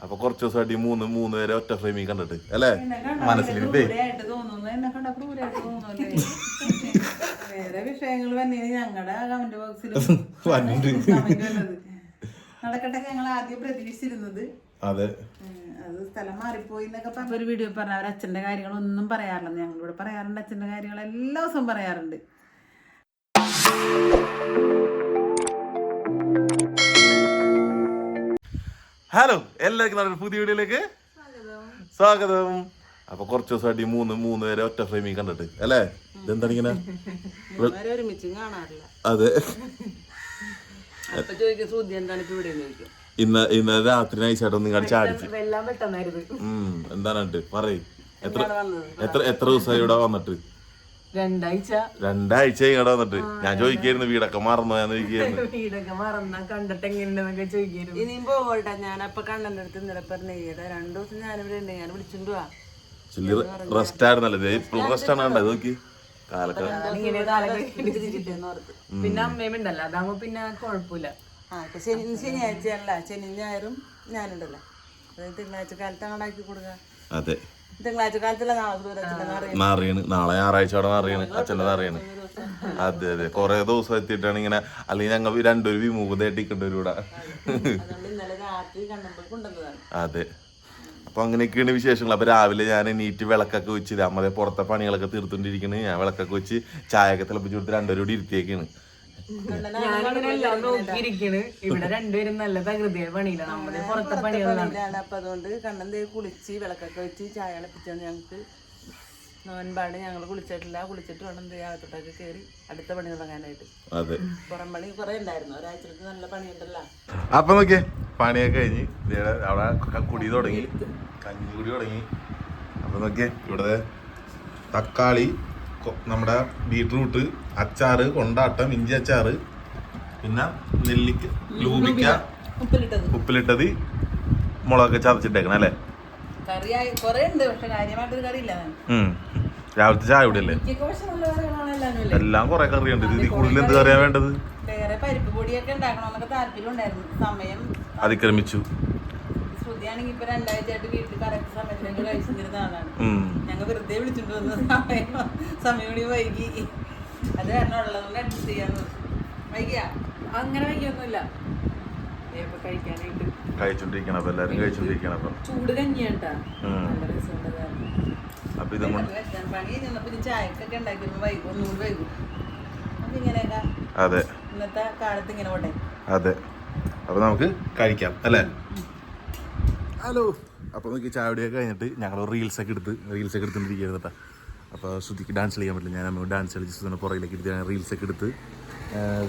അപ്പൊ കുറച്ച് ദിവസമായിട്ട് ഈ മൂന്ന് മൂന്ന് പേരെ ഒറ്റ ഫ്രെയിമിൽ കണ്ടിട്ട് അല്ലേ? മനസ്സിൽ വേറെ വിഷയങ്ങൾ ഞങ്ങളുടെ കമന്റ് ബോക്സിൽ നടക്കട്ടെ ഞങ്ങൾ ആദ്യം പ്രതീക്ഷിച്ചിരുന്നത്. അതെ. അത് സ്ഥലം മാറിപ്പോയി എന്നൊക്കെ പറഞ്ഞ. ഒരു വീഡിയോ പറഞ്ഞ അവർ അച്ഛന്റെ കാര്യങ്ങളൊന്നും പറയാറില്ല ഞങ്ങളിവിടെ പറയാറുണ്ട് അച്ഛന്റെ കാര്യങ്ങൾ എല്ലാ ദിവസവും പറയാറുണ്ട്. ഹലോ എല്ലാവർക്കും നമ്മുടെ പുതിയ വീഡിയോയിലേക്ക് സ്വാഗതം. അപ്പൊ കുറച്ച് ദിവസമായിട്ട് ഈ മൂന്ന് മൂന്ന് പേരെ ഒറ്റ ഫ്രെയിമിൽ കണ്ടിട്ട് അല്ലേ? ഇതെന്താണ് ഇങ്ങനെ? അതെ. ഇന്ന് ഇന്ന് രാത്രി നൈസായിട്ട് പെട്ടെന്നായിരുന്നു. ഉം എന്താണ് പറയ്. എത്ര എത്ര ദിവസമായി ഇവിടെ വന്നിട്ട്? രണ്ടാഴ്ച. രണ്ടാഴ്ച ഇങ്ങോട്ട് വന്നിട്ട്. ഞാൻ ചോദിക്കായിരുന്നു വീടൊക്കെ മറന്നു ഞാൻ ചോദിക്കായിരുന്നു. വീടൊക്കെ മറന്ന കണ്ടിട്ട് എങ്ങനെയുണ്ടെന്നൊക്കെ ചോദിക്കായിരുന്നു ഇനിയും പോകട്ടെ ഞാൻ അപ്പൊ കണ്ണന്റെ അടുത്ത് ഇന്നലെ പറഞ്ഞ രണ്ടു ദിവസം ഞാനിവിടെ ഉണ്ട് ഞാൻ വിളിച്ചിട്ട് പോവാ റെസ്റ്റ് ആയിരുന്നല്ലേ? ഇപ്പോഴും റെസ്റ്റ് ആണ് കണ്ടത് നോക്കി. പിന്നെ അമ്മയും ഉണ്ടല്ലോ അതാകുമ്പോ പിന്നെ കുഴപ്പമില്ല. ശനി ശനിയാഴ്ച അല്ല ശനി ഞായറും ഞാനുണ്ടല്ലോ. തിങ്കളാഴ്ച കൊടുക്കുക. അതെ. തിങ്കളാഴ്ച കാലത്തല്ല നാളെ നാറിയാണ് ഞായറാഴ്ച അവിടെ നാറിയാണ് അച്ഛന്റെ നാറിയാണ് അതെ അതെ. കുറെ ദിവസം എത്തിയിട്ടാണ് ഇങ്ങനെ അല്ലെങ്കിൽ ഞങ്ങൾ രണ്ടൊരു വിമുഖത ഒരു ഇവിടെ. അതെ. അപ്പൊ അങ്ങനെയൊക്കെയാണ് വിശേഷങ്ങൾ. അപ്പൊ രാവിലെ ഞാൻ നീറ്റ് വിളക്കൊക്കെ വെച്ച് അമ്മതെ പുറത്തെ പണികളൊക്കെ തീർത്തുകൊണ്ടിരിക്കുന്നത് ഞാൻ വിളക്കൊക്കെ വെച്ച് ചായയൊക്കെ തിളപ്പിച്ചു കൊടുത്ത് രണ്ടുപേരും കൂടി ഇരുത്തിയേക്കാണ്. നോക്കിയിരിക്കണ്. ഇവിടെ രണ്ടുപേരും നല്ല തകൃതിയായ പണിയിലാണ് നമ്മുടെ പുറത്തെ പണികളാണ്. അപ്പൊ അതുകൊണ്ട് കണ്ണൻ കുളിച്ച് വിളക്കൊക്കെ വെച്ച് ചായ ഇളപ്പിച്ചാണ് ഞങ്ങക്ക് നോൻപാട് ഞങ്ങൾ കുളിച്ചിട്ടില്ല. കുളിച്ചിട്ട് വേണം അകത്തോട്ടൊക്കെ കയറി അടുത്ത പണി തുടങ്ങാനായിട്ട്. പുറം പണി കുറെ ഉണ്ടായിരുന്നു. ഒരാഴ്ചക്ക് നല്ല പണിയുണ്ടല്ലോ. അപ്പൊ നോക്കിയേ പണിയൊക്കെ കഴിഞ്ഞ് അവിടെ കുടി തുടങ്ങി. കഞ്ഞി കുടി തുടങ്ങി. അപ്പൊ നോക്കിയേ ഇവിടെ തക്കാളി നമ്മുടെ ബീട്രൂട്ട് അച്ചാറ് കൊണ്ടാട്ടം ഇഞ്ചി അച്ചാറ് പിന്നെ നെല്ലിക്ക ലൂബിക്ക ഉപ്പിലിട്ടത്. മുളകൊക്കെ ചതച്ചിട്ടേക്കണം അല്ലേ. രാവിലത്തെ ചായ ഇവിടെ അല്ലേ എല്ലാം കൊറേ കറിയുണ്ട്. ഇതിൽ കൂടുതൽ എന്ത് കറിയാ വേണ്ടത്? അതിക്രമിച്ചു. ശ്രുതിയാണെങ്കിൽ ഇപ്പൊ രണ്ടാഴ്ചയായിട്ട് വീട്ടിൽ കറക്റ്റ് സമയത്തിന് കഴിച്ചിരുന്ന ആളാണ്. വെറുതെ വിളിച്ചിട്ട് വന്ന സമയം. സമയം കൂടി വൈകി. അത് കാരണം ഉള്ളതുകൊണ്ട് അഡ്ജസ്റ്റ് ചെയ്യാന്ന് വൈകിയാ? അങ്ങനെ വൈകിയൊന്നുമില്ല. ഇപ്പൊ കഴിക്കാനായിട്ട്. കഴിച്ചോണ്ടിരിക്കണം അപ്പൊ എല്ലാരും കഴിച്ചോണ്ടിരിക്കണം അപ്പൊ. ചൂട് കഞ്ഞിയാട്ടാ. ഉം. നല്ല രസമുണ്ട് കാരണം. അപ്പൊ ഇതും പണി ചെന്നപ്പോ ചായക്കൊക്കെ ഉണ്ടാക്കി വൈകും ഒന്നുകൂടി വൈകും. ഇങ്ങനെയൊക്കെ അതെ. ഇന്നത്തെ കാലത്ത് ഇങ്ങനെ പോട്ടെ. അതെ. അപ്പൊ നമുക്ക് കഴിക്കാം അല്ലേ? ഹലോ. അപ്പൊ നോക്കി ചാവടിയൊക്കെ കഴിഞ്ഞിട്ട് ഞങ്ങൾ റീൽസ് ഒക്കെ എടുത്ത് റീൽസ് ഒക്കെ എടുത്തോണ്ടിരിക്കുകയാണ് കേട്ടോ അപ്പോൾ ശ്രുതിക്ക് ഡാൻസ് കളിക്കാൻ പറ്റില്ല. ഞാൻ ഡാൻസ് കളിച്ച് ശ്രുതിനെ പുറകിലേക്ക് എടുത്ത് ഞാൻ റീൽസ് ഒക്കെ എടുത്ത്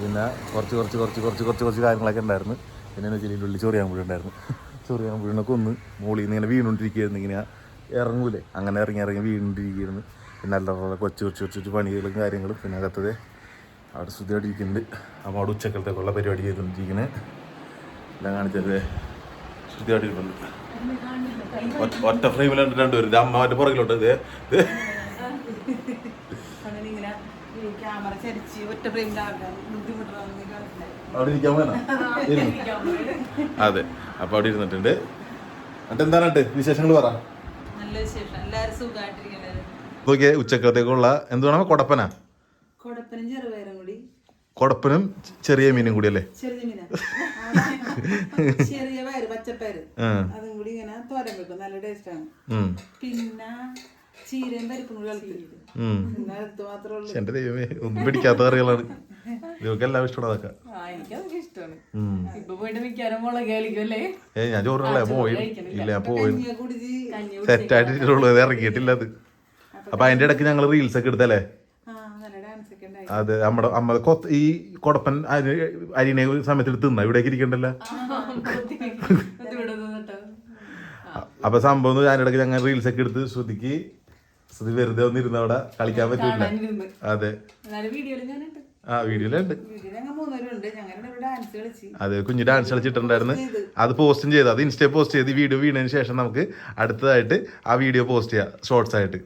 പിന്നെ കുറച്ച് കുറച്ച് കുറച്ച് കുറച്ച് കുറച്ച് കുറച്ച് കാര്യങ്ങളൊക്കെ ഉണ്ടായിരുന്നു. പിന്നെ എന്ന് വെച്ചാൽ ഉള്ളിൽ ചൊറിയാൻ പുഴ ഉണ്ടായിരുന്നു ചൊറിയാൻ പുഴനൊക്കെ ഒന്ന് മുകളിൽ നിന്ന് ഇങ്ങനെ വീണുകൊണ്ടിരിക്കുകയായിരുന്നു. ഇങ്ങനെ ഇറങ്ങൂലേ? അങ്ങനെ ഇറങ്ങി ഇറങ്ങി വീണുകൊണ്ടിരിക്കുകയായിരുന്നു. പിന്നെ അല്ലറ കൊച്ചു കൊച്ചു കൊച്ചു കൊച്ചു പണികളും കാര്യങ്ങളും. പിന്നെ അകത്തത് അവിടെ ശ്രുതിയോടെ ഇരിക്കുന്നുണ്ട്. അപ്പോൾ അവിടെ ഉച്ചക്കലത്തേക്കുള്ള പരിപാടി ചെയ്തുകൊണ്ടിരിക്കുന്നത് എല്ലാം കാണിച്ചത് ശ്രുതിയോടെ ഒറ്റ- ഫ്രെയിമിൽ കണ്ടിട്ടുണ്ട് രണ്ടുപേരും ഇത് അമ്മ മറ്റേ പുറകിലോട്ട്. ഇത് ഈ ക്യാമറ ചരിച്ച് ഒറ്റ ഫ്രെയിമിലാക്കാൻ ബുദ്ധിമുട്ടാണെന്ന് മനസ്സിലായി അവിടെ ഇരിക്കാൻ വേണം. അതെ. അപ്പൊ അവിടെ ഇരുന്നിട്ടുണ്ട്. എന്നിട്ട് എന്താണ് വിശേഷങ്ങൾ പറ. നല്ല വിശേഷം. എല്ലാവരും സുഖമായിട്ടിരിക്കുന്നത് നോക്കിയേ ഉച്ചക്കലത്തേക്കുള്ള എന്ത് വേണം കൊടപ്പനാ? കൊടപ്പനും ചെറുപയറും കൂടി. കൊടപ്പനും ചെറിയ മീനും കൂടി അല്ലേ? ചെറിയ മീന. കൂടി ഇങ്ങനെ തോരൻ വെക്കും. നല്ല ടേസ്റ്റാണ്. പിന്നെ ചീരയും പരിപ്പും കൂടി കളിക്കും എന്റെ ദൈവമേ ഒന്നും പിടിക്കാത്ത കറികളാണ്. ഇവർക്ക് എല്ലാം ഇഷ്ടമാണ് അതൊക്കെ. ആ എനിക്കതൊക്കെ ഇഷ്ടമാണ്. ഉം. ഇപ്പൊ പോയിട്ട് മിക്കാരും മുളക് കളിക്കും അല്ലേ? ഏ ഞാൻ ചോറിനല്ലേ പോയി. ഇല്ല പോയി. സെറ്റായിട്ടിട്ടുള്ളൂ അത് ഇറങ്ങിയിട്ടില്ല അത്. അപ്പൊ അതിന്റെ ഇടയ്ക്ക് ഞങ്ങൾ റീൽസ് ഒക്കെ എടുത്തല്ലേ? ആ നല്ല ഡാൻസ് ഒക്കെ ഉണ്ടായി. അത് നമ്മുടെ അമ്മ കൊത്ത് ഈ കൊടപ്പൻ അരി അരിനെ ഒരു സമയത്ത് എടുത്ത് തിന്ന? ഇവിടേക്ക് ഇരിക്കണ്ടല്ല? അപ്പൊ സംഭവം ഇടയ്ക്ക് ഞങ്ങൾ റീൽസ് ഒക്കെ എടുത്ത് ശ്രുതിക്ക് ശ്രുതി വെറുതെ ഒന്നിരുന്ന് അവിടെ കളിക്കാൻ പറ്റില്ല അതെ. ആ വീഡിയോയിലുണ്ട് അതെ കുഞ്ഞു ഡാൻസ് കളിച്ചിട്ടുണ്ടായിരുന്നു. അത് പോസ്റ്റും ചെയ്തു. അത് ഇൻസ്റ്റയിൽ പോസ്റ്റ് ചെയ്ത് വീഡിയോ വീണതിന് ശേഷം നമുക്ക് അടുത്തതായിട്ട് ആ വീഡിയോ പോസ്റ്റ് ചെയ്യാം. ഷോർട്സ് ആയിട്ട്.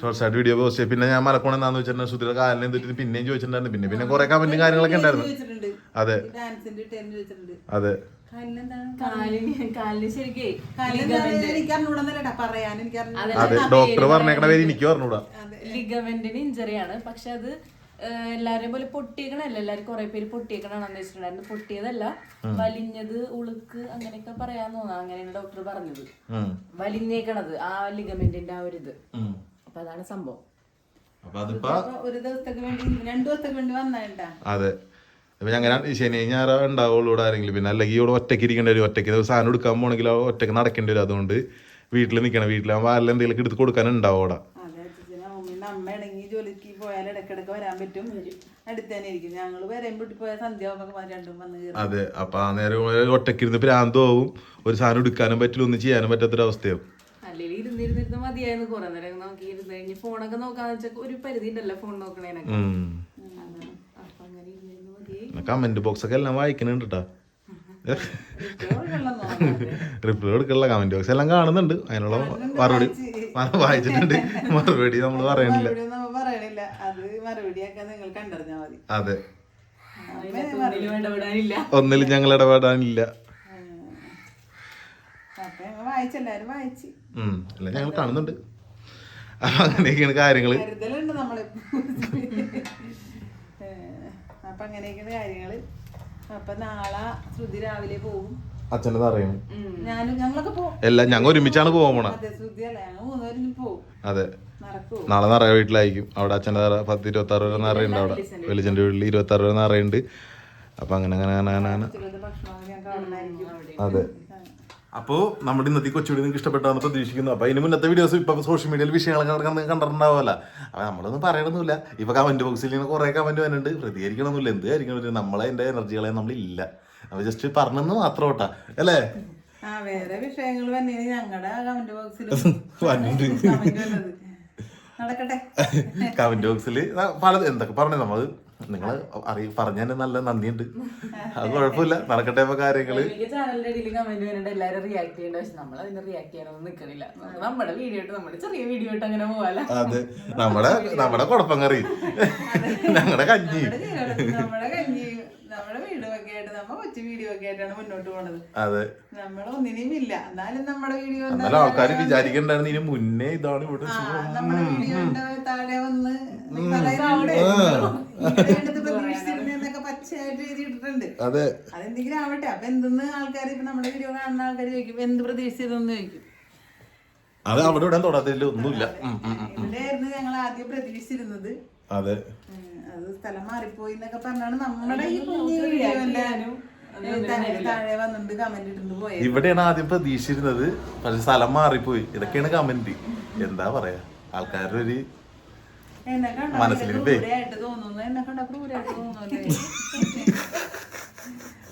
ഷോർട്സ് ആയിട്ട് വീഡിയോ പോസ്റ്റ് ചെയ്യാം. പിന്നെ ഞാൻ മലക്കോണം എന്താന്ന് വെച്ചിട്ടുണ്ടെങ്കിൽ സുധീര കാലിനെ എന്തിട്ട് പിന്നെയും ചോദിച്ചിട്ടുണ്ടായിരുന്നു. പിന്നെ പിന്നെ കുറെ കമന്റും കാര്യങ്ങളൊക്കെ ഉണ്ടായിരുന്നു. അതെ. അതെ. അതെ ഡോക്ടർ പറഞ്ഞേക്കണ പേര് എനിക്ക് പറഞ്ഞൂടാ ലിഗമെന്റിന് ഇഞ്ചറിയാണ് പക്ഷെ അത് എല്ലാരെയും പോലെ പൊട്ടിയേക്കണല്ല എല്ലാരും കുറെ പേര് പൊട്ടിയേക്കണാണെന്ന് വെച്ചിട്ടുണ്ടായിരുന്നു പൊട്ടിയതല്ല. വലിഞ്ഞത് ഉളുക്ക് അങ്ങനെയൊക്കെ പറയാന്ന് തോന്നാ. അങ്ങനെയാണ് ഡോക്ടർ പറഞ്ഞത്. വലിഞ്ഞേക്കണത് ആ ലിഗമെന്റിന്റെ ആ ഒരു ഇത്. അപ്പൊ അതാണ് സംഭവം. ഒരു ദിവസത്തേക്ക് വേണ്ടി രണ്ടു ദിവസത്തേക്ക് വേണ്ടി വന്നേട്ടാ അതെ. അപ്പൊ ഞങ്ങനെ ശനി ഞായർ ഉണ്ടാവുള്ളൂ ഇവിടെ ആരെങ്കിലും. പിന്നെ അല്ലെങ്കിൽ ഇവിടെ ഒറ്റയ്ക്ക് ഇരിക്കേണ്ടി വരും. ഒറ്റയ്ക്ക് ഒരു സാധനം എടുക്കാൻ പോകണമെങ്കിൽ ഒറ്റയ്ക്ക് നടക്കേണ്ടി വരും. അതുകൊണ്ട് വീട്ടിൽ നിൽക്കണം. വീട്ടിലാകുമ്പോൾ ആരെല്ലാം എന്തെങ്കിലും എടുത്ത് കൊടുക്കാൻ ഉണ്ടാവും അവിടെ ജോലിക്ക് പോയാൽ ഇടക്കിടക്ക് വരാൻ പറ്റും. അടുത്ത് തന്നെ ഇരിക്കും രണ്ടും വന്ന് അതെ അപ്പൊ ആ നേരം ഒറ്റക്കിരുന്ന് ഇരുന്ന് പോകും ഒരു സാധനം എടുക്കാനും പറ്റില്ല. ഒന്നും ചെയ്യാനും പറ്റാത്തൊരവസ്ഥയാവും അല്ലെങ്കിൽ ഇരുന്നിരുന്നിരുന്ന് മതിയായിരുന്നു. കുറെ നേരം നോക്കി ഇരുന്ന് കഴിഞ്ഞ് ഫോണൊക്കെ നോക്കാന്ന് വെച്ചാൽ ഒരു പരിധി ഉണ്ടല്ലോ ഫോൺ നോക്കണേനൊക്കെ ഉം. അതാണ്. അപ്പൊ അങ്ങനെ ഇരുന്നിരുന്ന് മതിയായി പിന്നെ കമന്റ് ബോക്സ് ഒക്കെ എല്ലാം വായിക്കുന്നുണ്ട് കേട്ടോ റിപ്ലൈ കൊടുക്കുള്ള കമന്റ് ബോക്സ് എല്ലാം കാണുന്നുണ്ട്. അതിനുള്ള മറുപടി വായിച്ചിട്ടുണ്ട്. മറുപടി നമ്മൾ പറയണില്ല. അത് ഒന്നിലും ഞങ്ങൾ ഇടപെടാനില്ല. ഞങ്ങൾ അല്ല കാണുന്നുണ്ട്. അപ്പൊ അങ്ങനെയൊക്കെയാണ് കാര്യങ്ങൾ. അപ്പൊ അങ്ങനെയൊക്കെയാണ് കാര്യങ്ങൾ. അപ്പൊ നാളെ ശ്രുതി രാവിലെ പോകും അച്ഛനത് അറിയും ഞാനും ഞങ്ങളൊക്കെ പോകും എല്ലാം ഞങ്ങൾ ഒരുമിച്ചാണ് പോകാൻ പോണ. അതെ ശ്രുതി അല്ല? ഞങ്ങൾ മൂന്നുപേരും പോകും അതെ. നടക്കൂ നാളെ നിറയെ വീട്ടിലായിരിക്കും. അവിടെ അച്ഛന്റെ നിറ പത്ത് ഇരുപത്തി ആറ് വരെ നിറയുണ്ട് അവിടെ. വെളിച്ചന്റെ വീട്ടിൽ ഇരുപത്തി ആറ് വരെ നിറയുണ്ട് അപ്പൊ അങ്ങനെ അങ്ങനെ അങ്ങനെ അതെ. അപ്പോൾ നമ്മുടെ ഇന്നത്തെ കൊച്ചുകൂടി നിങ്ങൾക്ക് ഇഷ്ടപ്പെട്ടാന്ന് പ്രതീക്ഷിക്കുന്നു. അപ്പോൾ അതിന് മുന്നത്തെ വീഡിയോസ് ഇപ്പോൾ സോഷ്യൽ മീഡിയയിൽ വിഷയങ്ങളൊക്കെ കണ്ടിട്ടുണ്ടാവില്ല അപ്പോൾ നമ്മളൊന്നും പറയണമെന്നില്ല ഇപ്പോൾ കമന്റ് ബോക്സിൽ ഇങ്ങനെ കുറേ കമന്റ് വരുന്നുണ്ട് പ്രതികരിക്കണമെന്നില്ല എന്ത് കാര്യങ്ങളും നമ്മളെ എന്റെ എനർജികളെ നമ്മളില്ല. നമ്മൾ ജസ്റ്റ് പറഞ്ഞെന്ന് മാത്രം കേട്ടാ. അല്ലേ? വേറെ വിഷയങ്ങൾ ഞങ്ങളുടെ കമന്റ് ബോക്സിൽ കമന്റ് ബോക്സിൽ പല എന്തൊക്കെ പറഞ്ഞു? നമ്മൾ നിങ്ങൾ അറിയ പറഞ്ഞതിന് നല്ല നന്ദിയുണ്ട്. അത് കുഴപ്പമില്ല. നടക്കട്ടെ ഇപ്പൊ ചാനലിന്റെ ഇടയിൽ കമന്റ് വരുന്നുണ്ട് എല്ലാരും റിയാക്ട് ചെയ്യേണ്ട. പക്ഷെ നമ്മൾ അതിന് റിയാക്ട് ചെയ്യാനൊന്നും നിൽക്കണില്ല നമ്മൾ നമ്മുടെ വീഡിയോ ഇട്ട് നമ്മുടെ ചെറിയ വീഡിയോ അങ്ങനെ പോവാല. അതെ. നമ്മുടെ നമ്മുടെ കുഴപ്പം കറി. ഞങ്ങളുടെ കഞ്ഞി. നമ്മുടെ കഞ്ഞി. നമ്മുടെ വീട് ഒക്കെ ആയിട്ട് നമ്മ കൊച്ചു വീഡിയോ ഒക്കെ ആയിട്ടാണ് മുന്നോട്ട് പോണത്. അതെ. നമ്മൾ ഒന്നിനും ഇല്ല. എന്നാലും നമ്മുടെ വീഡിയോ എന്നാലും ആൾക്കാർ വിചാരിക്കണ്ടായിരുന്നു ഇനി മുന്നേ ഇതാണ് ഇവിടെ നമ്മുടെ വീഡിയോന്റെ താഴെ വന്ന് അതെ. അതെന്തെങ്കിലും ആവട്ടെ. അപ്പൊ എന്തെന്ന് ആൾക്കാർ ഇപ്പൊ നമ്മുടെ വീഡിയോ കാണുന്ന ആൾക്കാർ ചോദിക്കും എന്ത് പ്രതീക്ഷിച്ചതെന്ന് ചോദിക്കും. അത് അവിടെ ഇവിടെ തൊടാത്തില്ല ഒന്നുമില്ല. ഞങ്ങൾ ആദ്യം പ്രതീക്ഷിച്ചിരുന്നത്? അതെ. അത് സ്ഥലം മാറിപ്പോയി എന്നൊക്കെ പറഞ്ഞാണ് നമ്മുടെ ഈ കുഞ്ഞു പോയത്. ഇവിടെയാണ് ആദ്യം പ്രതീക്ഷിച്ചിരുന്നത് പക്ഷെ സ്ഥലം മാറിപ്പോയി. ഇതൊക്കെയാണ് കമന്റ് എന്താ പറയാ? ആൾക്കാരുടെ ഒരു തോന്നുന്നല്ലേ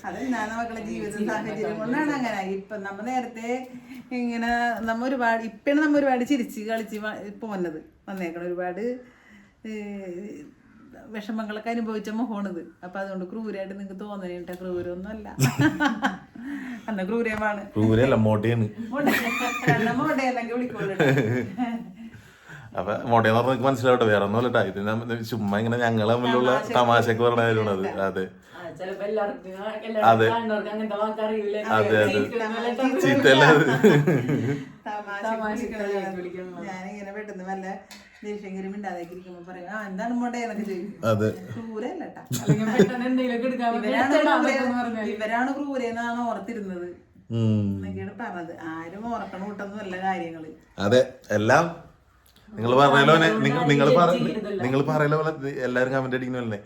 അതെന്താണ് മക്കളെ ജീവിത സാഹചര്യം കൊണ്ടാണ് അങ്ങനെ. ഇപ്പൊ നമ്മ നേരത്തെ ഇങ്ങനെ നമ്മ ഒരുപാട് ഇപ്പഴാണ് നമ്മ ഒരുപാട് ചിരിച്ച് കളിച്ച് പോന്നത്. വന്നേക്കണം ഒരുപാട് വിഷമങ്ങളൊക്കെ അനുഭവിച്ച മുഖമാണിത് അപ്പൊ അതുകൊണ്ട് ക്രൂരായിട്ട് നിങ്ങക്ക് തോന്നണേട്ട ക്രൂരൊന്നും അല്ല അന്ന ക്രൂരമാണ്. ക്രൂരല്ല മോട്ടയാണ് അപ്പൊ മോട്ടയെന്ന് പറഞ്ഞ നിങ്ങൾക്ക് മനസ്സിലാവട്ടെ വേറെ ഒന്നും അല്ലട്ടാ ഇത് ചുമ്മാ ഇങ്ങനെ ഞങ്ങൾ തമ്മിലുള്ള തമാശക്ക് പറഞ്ഞ കാര്യമാണ് അത്. അതെ. അതെ. ചീത്തല്ല ഞാനിങ്ങനെ പെട്ടെന്ന് വല്ല ദേഷ്യങ്കിലും മിണ്ടാതേക്ക് ഇരിക്കുമ്പോ പറയും ആ എന്താണ് മോട്ടെ എന്നൊക്കെ ചോദിക്കും. ഇവരാണ് ക്രൂരെന്നാണ് ഓർത്തിരുന്നത്. ഉം. എന്നൊക്കെയാണ് പറഞ്ഞത്. ആരും ഓർക്കണ കൂട്ടൊന്നും അല്ല കാര്യങ്ങൾ. അതെ എല്ലാം. നിങ്ങൾ പറഞ്ഞല്ലോ പോലെ നിങ്ങൾ നിങ്ങൾ നിങ്ങൾ പറയുന്ന പോലെ എല്ലാരും കമന്റ് അടിക്കുന്ന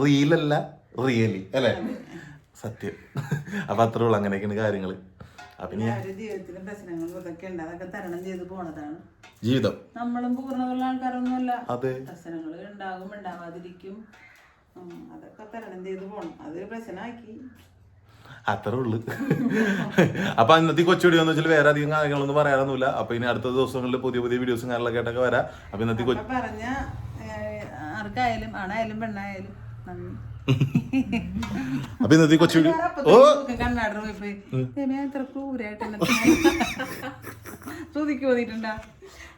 റീലല്ല റിയലി അല്ലേ സത്യം. അപ്പൊ അത്രേ ഉള്ളു അങ്ങനെയൊക്കെയാണ് കാര്യങ്ങൾ. അവരുടെ ജീവിതത്തിലും പ്രശ്നങ്ങളും ഇതൊക്കെ ഉണ്ട്. അതൊക്കെ തരണം ചെയ്ത് പോണതാണ്. ജീവിതം. നമ്മളും പൂർണമുള്ള ആൾക്കാരൊന്നുമല്ല. അതെ. പ്രശ്നങ്ങൾ ഉണ്ടാകും ഉണ്ടാവാതിരിക്കും. അതൊക്കെ തരണം ചെയ്ത് പോണം. അതൊരു പ്രശ്നമാക്കി. അത്രേ ഉള്ളു. അപ്പൊ അന്നത്തെ കൊച്ചുകൂടി എന്ന് വെച്ചാൽ വേറെ അധികം കാര്യങ്ങളൊന്നും പറയാനൊന്നുമില്ല. അപ്പൊ ഇനി അടുത്ത ദിവസങ്ങളിൽ പുതിയ പുതിയ വീഡിയോസും കാര്യങ്ങളൊക്കെ ആയിട്ടൊക്കെ വരാം. അപ്പൊ ഇന്നത്തെ കൊച്ചു പറഞ്ഞ ആർക്കായാലും ആണായാലും പെണ്ണായാലും നന്ദി. അപ്പൊ ഇന്നത്തെ കൊച്ചു ഓ. കണ്ണാടർ പോയി ദൈവമേ, എത്ര ക്രൂരായിട്ട് എന്നെ ശ്രുതിക്ക് തോന്നിയിട്ടുണ്ടാ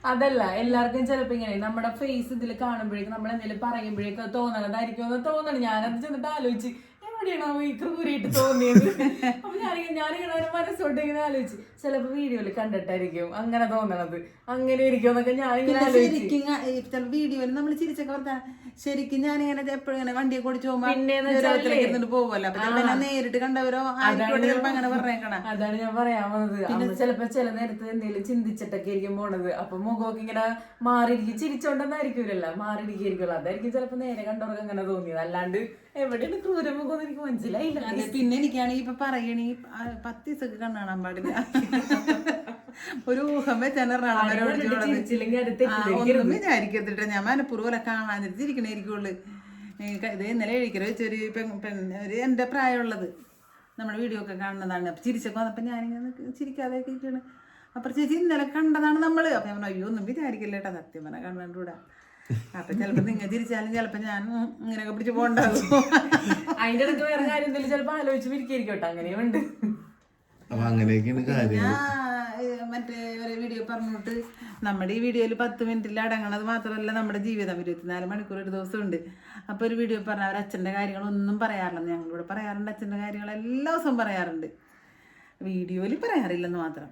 അതല്ല എല്ലാവർക്കും ചിലപ്പോ ഇങ്ങനെ നമ്മുടെ ഫേസ് ഇതിൽ കാണുമ്പോഴേക്കും നമ്മൾ എന്തെങ്കിലും പറയുമ്പോഴേക്കും തോന്നണതായിരിക്കും. തോന്നണം. ഞാനത് ചെന്നിട്ട് ആലോചിച്ച് എവിടെയാണോ ഈ ക്രൂരായിട്ട് തോന്നിയത്? അപ്പൊ ഞാനിങ്ങനെ ഞാനിങ്ങനെ അവരെ മനസ്സോട്ട് ഇങ്ങനെ ആലോചിച്ച്. ചിലപ്പോ വീഡിയോയിൽ കണ്ടിട്ടായിരിക്കും അങ്ങനെ തോന്നണത്. അങ്ങനെ ഇരിക്കും എന്നൊക്കെ ഞാനിങ്ങനെ പിന്നെ ആലോചിച്ചു. ശരിക്കും വീഡിയോയിൽ നമ്മൾ ചിരിച്ചൊക്കെ പറഞ്ഞാൽ ശരിക്കും ഞാനിങ്ങനെ എപ്പോഴും ഇങ്ങനെ വണ്ടിയെ കൊടിച്ച് പോകുമ്പോ പിന്നെന്ന് ഓരോരുത്തരൊക്കെ ഇരുന്നിട്ട് പോകുമല്ലോ അപ്പൊ നേരിട്ട് കണ്ടവരോ ചിലപ്പോ അങ്ങനെ പറഞ്ഞേക്കണ. അതാണ് ഞാൻ പറയാൻ വന്നത്. അന്ന് ചിലപ്പോ ചില നേരത്ത് എന്തെങ്കിലും ചിന്തിച്ചിട്ടൊക്കെ ആയിരിക്കും പോണത്. അപ്പൊ മുഖമൊക്കെ ഇങ്ങനെ മാറിയിരിക്കും. ചിരിച്ചോണ്ടെന്നായിരിക്കൂലല്ലോ. മാറിയിരിക്കുമല്ലോ അതായിരിക്കും ചിലപ്പോ നേരെ കണ്ടവർക്ക് അങ്ങനെ തോന്നിയത്. അല്ലാണ്ട് എവിടെയാണ് ക്രൂരമുഖം എനിക്ക് മനസ്സിലായില്ല. പിന്നെ എനിക്കാണെങ്കിൽ ഇപ്പൊ പറയണേ പത്ത് ദിവസമൊക്കെ കണ്ണാണാൻ പാടില്ല. ഒരു ഊഹം വെച്ചാണ് വിചാരിക്കത്തിട്ട് ഞാൻ മനപ്പൂർവം കാണാതിരിച്ചിരിക്കണേ ചിരിക്കണേരിക്കുള്ളു ഇത് ഇന്നലെ എഴുതിക്കര വെച്ചൊരു ഒരു എന്റെ പ്രായമുള്ളത്. നമ്മുടെ വീഡിയോ ഒക്കെ കാണുന്നതാണ്. അപ്പം ചിരിച്ചൊക്കെ വന്നപ്പോൾ ഞാനിങ്ങനെ ചിരിക്കാതെ ഇരിക്കുകയാണ് അപ്പം ചേച്ചി ഇന്നലെ കണ്ടതാണ് നമ്മൾ അപ്പം ഞാൻ പറഞ്ഞു, അയ്യോ ഒന്നും വിചാരിക്കില്ല കേട്ടോ സത്യം പറഞ്ഞാൽ കണ്ടുകൂടാ അപ്പം ചിലപ്പോ നിങ്ങ തിരിച്ചാലും ചിലപ്പോ ഞാൻ ഇങ്ങനെയൊക്കെ പിടിച്ച് പോകണ്ടാവും അതിന്റെ ഇടയ്ക്ക് വേറെ കാര്യം എന്തെങ്കിലും ചിലപ്പോ ആലോചിച്ച് കേട്ടോ അങ്ങനെയുണ്ട് അപ്പൊ അങ്ങനെയൊക്കെയാണ് ഏഹ്, മറ്റേ ഒരു വീഡിയോ പറഞ്ഞിട്ട് നമ്മുടെ ഈ വീഡിയോയിൽ പത്ത് മിനിറ്റിൽ അടങ്ങണത് മാത്രമല്ല നമ്മുടെ ജീവിതം. ഇരുപത്തിനാല് മണിക്കൂർ ഒരു ദിവസം ഉണ്ട് അപ്പോൾ ഒരു വീഡിയോ പറഞ്ഞ അവർ അച്ഛന്റെ കാര്യങ്ങളൊന്നും പറയാറില്ലെന്ന്. ഞങ്ങളിവിടെ പറയാറുണ്ട് അച്ഛന്റെ കാര്യങ്ങൾ എല്ലാ ദിവസവും പറയാറുണ്ട്. വീഡിയോയിൽ പറയാറില്ലെന്ന് മാത്രം.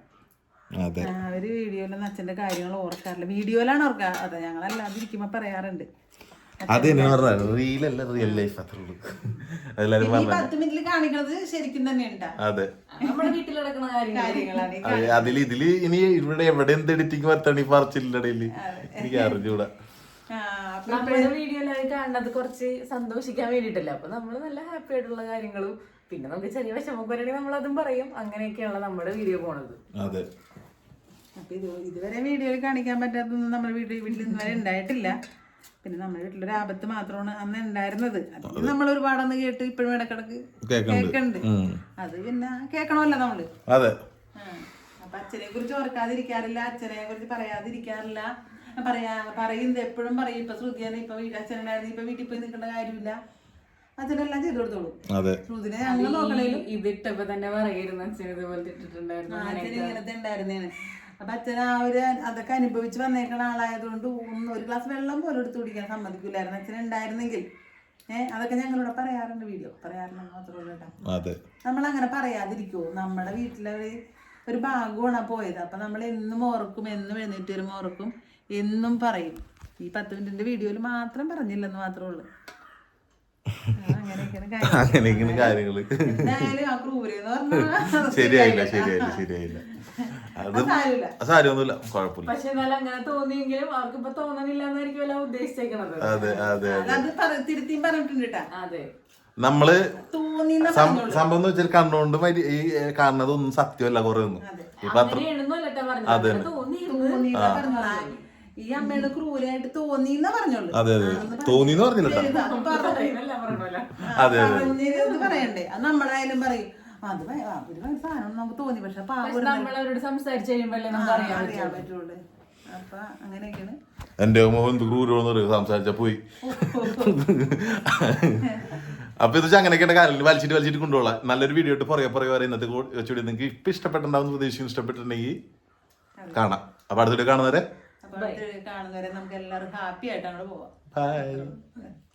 അതെ. അവർ വീഡിയോയിലൊന്നും അച്ഛന്റെ കാര്യങ്ങൾ ഓർക്കാറില്ല. വീഡിയോയിലാണ് ഓർക്കാ. അതെ ഞങ്ങളല്ലാതെ ഇരിക്കുമ്പോ പറയാറുണ്ട്. അത് റീലല്ല റിയൽ ലൈഫ് അത്രേ ഉള്ളൂ. അതെല്ലാരും പറഞ്ഞു മിനിറ്റിൽ കാണിക്കുന്നത് ശരിക്കും തന്നെ അതെ. നമ്മുടെ വീട്ടിൽ നടക്കുന്ന കാര്യങ്ങളാണ് ഈ അതിൽ ഇതിൽ ഇനി ഇവിടെ എവിടെ എന്ത് എഡിറ്റിംഗ് പറ്റണി പറിച്ചില്ലടയിൽ എനിക്ക് അറിഞ്ഞൂടാ. നമ്മുടെ വീഡിയോയിലായി കാണുന്നത് കുറച്ച് സന്തോഷിക്കാൻ വേണ്ടിട്ടല്ലേ അപ്പൊ നമ്മൾ നല്ല ഹാപ്പി ആയിട്ടുള്ള കാര്യങ്ങളും പിന്നെ നമുക്ക് ചെറിയ വിഷമം വരണമെങ്കിൽ നമ്മൾ അതും പറയും. അങ്ങനെയൊക്കെയാണ് നമ്മുടെ വീഡിയോ പോണത്. അതെ. അപ്പൊ ഇത് ഇതുവരെ വീഡിയോയിൽ കാണിക്കാൻ പറ്റാത്തൊന്നും നമ്മുടെ വീട്ടിൽ വീട്ടിൽ ഇതുവരെ വരെ ഉണ്ടായിട്ടില്ല. പിന്നെ നമ്മുടെ വീട്ടിലൊരു ആപത്ത് മാത്രമാണ് അന്ന് ഉണ്ടായിരുന്നത്. അത് നമ്മൾ ഒരുപാടൊന്ന് കേട്ട് ഇപ്പോഴും ഇടക്കിടക്ക് കേക്കണ്ട്. കേൾക്കുന്നുണ്ട് അത് പിന്നെ കേൾക്കണമല്ലോ നമ്മൾ. അതെ. അപ്പൊ അച്ഛനെ കുറിച്ച് ഓർക്കാതിരിക്കാറില്ല അച്ഛനെ കുറിച്ച് പറയാതിരിക്കാറില്ല. പറയാ പറയുന്നത് എപ്പോഴും പറയും. ഇപ്പൊ ശ്രുതിയാണ് ഇപ്പൊ വീട്ടിൽ അച്ഛനുണ്ടായിരുന്നു ഇപ്പൊ വീട്ടിൽ പോയി നിൽക്കേണ്ട കാര്യമില്ല. അച്ഛനെല്ലാം ചെയ്തു കൊടുത്തോളൂ അതെ. ശ്രുതിനെ ഞങ്ങൾ നോക്കണേലും. ഇത് ഇട്ടപ്പോ തന്നെ പറയായിരുന്നു അച്ഛൻ ഇതുപോലെ ഇട്ടിട്ടുണ്ടായിരുന്നു അച്ഛൻ ഇങ്ങനത്തെ ഉണ്ടായിരുന്നേനെ അപ്പൊ അച്ഛൻ ആ ഒരു അതൊക്കെ അനുഭവിച്ച് വന്നേക്കണ ആളായതുകൊണ്ട് ഒന്ന് ഒരു ഗ്ലാസ് വെള്ളം പോലും എടുത്ത് കുടിക്കാൻ സമ്മതിക്കില്ലായിരുന്നു അച്ഛൻ ഉണ്ടായിരുന്നെങ്കിൽ. ഏഹ് അതൊക്കെ ഞങ്ങളിവിടെ പറയാറുണ്ട് വീഡിയോ പറയാറുണ്ട് മാത്രമല്ല കേട്ടോ. അതെ. നമ്മൾ അങ്ങനെ പറയാതിരിക്കുമോ നമ്മുടെ വീട്ടിലെ ഒരു ഭാഗമാണ് പോയത്. അപ്പൊ നമ്മൾ എന്നും ഓർക്കും എന്നും എഴുന്നേറ്റ് വരുമ്പോൾ ഓർക്കും എന്നും പറയും. ഈ പത്ത് മിനിറ്റിന്റെ വീഡിയോയിൽ മാത്രം പറഞ്ഞില്ലെന്ന് മാത്രമേ ഉള്ളൂ. അങ്ങനെയൊക്കെയാണ് കാര്യം. അങ്ങനെയൊക്കെയാണ് കാര്യങ്ങൾ. ശരിയായില്ല ശരിയായില്ല ശരിയായില്ല. അത് സാരമില്ല. കുഴപ്പമില്ല. പക്ഷെ എന്നാലും അങ്ങനെ തോന്നിയെങ്കിലും അവർക്ക് ഇപ്പൊ തോന്നണില്ല എന്നായിരിക്കും ഉദ്ദേശിച്ചേക്കണത്. അതെ അതെ അത്. തിരുത്തിയും പറഞ്ഞിട്ടുണ്ട് അതെ. നമ്മൾ സംഭവം എന്ന് വെച്ചാൽ കണ്ണുകൊണ്ട് ഈ കാണുന്നതൊന്നും സത്യമല്ല കുറേ ഒന്നും ഇപ്പൊ അത്ര അങ്ങനെയാണെന്നല്ലട്ടാ ഈ അമ്മയുടെ ക്രൂരായിട്ട് തോന്നിന്ന പറഞ്ഞോളൂ. അതെ അതെ. കേട്ടോ പറയുന്നല്ല പറഞ്ഞല്ലോ അതെ, പറഞ്ഞത് പറയണ്ടേ. അത് നമ്മളായാലും പറയും അത് ഒരു സാധനം നമുക്ക് തോന്നി പക്ഷെ അവരോട് സംസാരിച്ച് കഴിയുമ്പോഴല്ലേ നമുക്ക് അറിയാം അറിയാൻ പറ്റുള്ളൂ. അപ്പൊ അങ്ങനെയൊക്കെയാണ്. എന്റെ മോഹൻ ക്രൂരോന്ന് പറയും സംസാരിച്ച പോയി. അപ്പൊ ഇത് വെച്ചാൽ അങ്ങനെയൊക്കെ കാലിൽ വലിച്ചിട്ട് വലിച്ചിട്ട് കൊണ്ടുപോകാം. നല്ലൊരു വീഡിയോ ഇട്ട് പുറകെ പുറകെ വരെ ഇന്നത്തെ ചൂടി നിങ്ങൾക്ക് ഇപ്പൊ ഇഷ്ടപ്പെട്ടുണ്ടാവും പ്രതീക്ഷിക്കുന്നു ഇഷ്ടപ്പെട്ടിട്ടുണ്ടെങ്കിൽ കാണാം. അപ്പൊ അടുത്തിട്ട് കാണുന്നവരെ കാണുന്നവരെ നമുക്ക് എല്ലാവർക്കും ഹാപ്പി ആയിട്ട് അങ്ങോട്ട് പോവാം. ബൈ